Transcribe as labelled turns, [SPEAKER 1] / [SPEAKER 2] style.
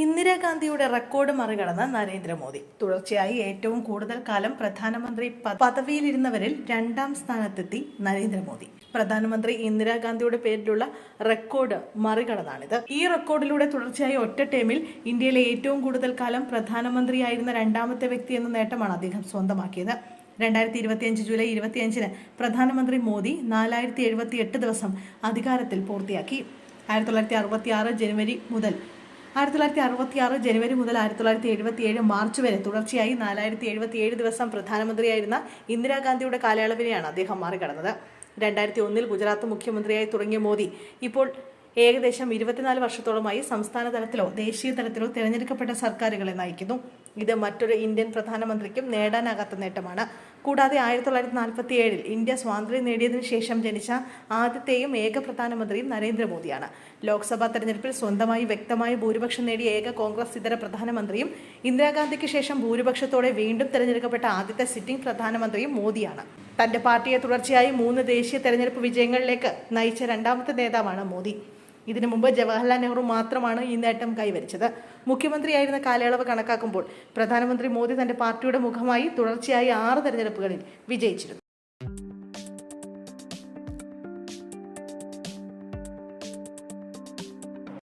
[SPEAKER 1] ഇന്ദിരാഗാന്ധിയുടെ റെക്കോർഡ് മറികടന്ന് നരേന്ദ്രമോദി. തുടർച്ചയായി ഏറ്റവും കൂടുതൽ കാലം പ്രധാനമന്ത്രി പദവിയിലിരുന്നവരിൽ രണ്ടാം സ്ഥാനത്തെത്തി നരേന്ദ്രമോദി. പ്രധാനമന്ത്രി ഇന്ദിരാഗാന്ധിയുടെ പേരിലുള്ള റെക്കോർഡ് മറികടന്നാണിത്. ഈ റെക്കോർഡിലൂടെ തുടർച്ചയായി ഒറ്റ ടേമിൽ ഇന്ത്യയിലെ ഏറ്റവും കൂടുതൽ കാലം പ്രധാനമന്ത്രിയായിരുന്ന രണ്ടാമത്തെ വ്യക്തി എന്ന നേട്ടമാണ് അദ്ദേഹം സ്വന്തമാക്കിയത്. രണ്ടായിരത്തി ഇരുപത്തിയഞ്ച് ജൂലൈ ഇരുപത്തിയഞ്ചിന് പ്രധാനമന്ത്രി മോദി നാലായിരത്തി എഴുപത്തി എട്ട് ദിവസം അധികാരത്തിൽ പൂർത്തിയാക്കി. ആയിരത്തി തൊള്ളായിരത്തി അറുപത്തി ആറ് ജനുവരി മുതൽ ആയിരത്തി തൊള്ളായിരത്തി അറുപത്തി ആറ് ജനുവരി മുതൽ ആയിരത്തി തൊള്ളായിരത്തി എഴുപത്തി ഏഴ് മാർച്ച് വരെ തുടർച്ചയായി നാലായിരത്തി എഴുപത്തി ഏഴ് ദിവസം പ്രധാനമന്ത്രിയായിരുന്ന ഇന്ദിരാഗാന്ധിയുടെ കാലയളവിനെയാണ് അദ്ദേഹം മറികടന്നത്. രണ്ടായിരത്തി ഒന്നിൽ ഗുജറാത്ത് മുഖ്യമന്ത്രിയായി തുടങ്ങിയ മോദി ഇപ്പോൾ ഏകദേശം ഇരുപത്തിനാല് വർഷത്തോളമായി സംസ്ഥാന തലത്തിലോ ദേശീയ തലത്തിലോ തിരഞ്ഞെടുക്കപ്പെട്ട സർക്കാരുകളെ നയിക്കുന്നു. ഇത് മറ്റൊരു ഇന്ത്യൻ പ്രധാനമന്ത്രിക്കും നേടാനാകാത്ത നേട്ടമാണ്. കൂടാതെ ആയിരത്തി തൊള്ളായിരത്തി നാൽപ്പത്തി ഏഴിൽ ഇന്ത്യ സ്വാതന്ത്ര്യം നേടിയതിനു ശേഷം ജനിച്ച ആദ്യത്തെയും ഏക പ്രധാനമന്ത്രിയും നരേന്ദ്രമോദിയാണ്. ലോക്സഭാ തെരഞ്ഞെടുപ്പിൽ സ്വന്തമായി വ്യക്തമായ ഭൂരിപക്ഷം നേടിയ ഏക കോൺഗ്രസ് ഇതര പ്രധാനമന്ത്രിയും ഇന്ദിരാഗാന്ധിക്ക് ശേഷം ഭൂരിപക്ഷത്തോടെ വീണ്ടും തെരഞ്ഞെടുക്കപ്പെട്ട ആദ്യത്തെ സിറ്റിംഗ് പ്രധാനമന്ത്രിയും മോദിയാണ്. തന്റെ പാർട്ടിയെ തുടർച്ചയായി മൂന്ന് ദേശീയ തെരഞ്ഞെടുപ്പ് വിജയങ്ങളിലേക്ക് നയിച്ച രണ്ടാമത്തെ നേതാവാണ് മോദി. ഇതിനു മുമ്പ് ജവഹർലാൽ നെഹ്റു മാത്രമാണ് ഈ നേട്ടം കൈവരിച്ചത്. മുഖ്യമന്ത്രിയായിരുന്ന കാലയളവ് കണക്കാക്കുമ്പോൾ പ്രധാനമന്ത്രി മോദി തന്റെ പാർട്ടിയുടെ മുഖമായി തുടർച്ചയായി ആറ് തെരഞ്ഞെടുപ്പുകളിൽ വിജയിച്ചിരുന്നു.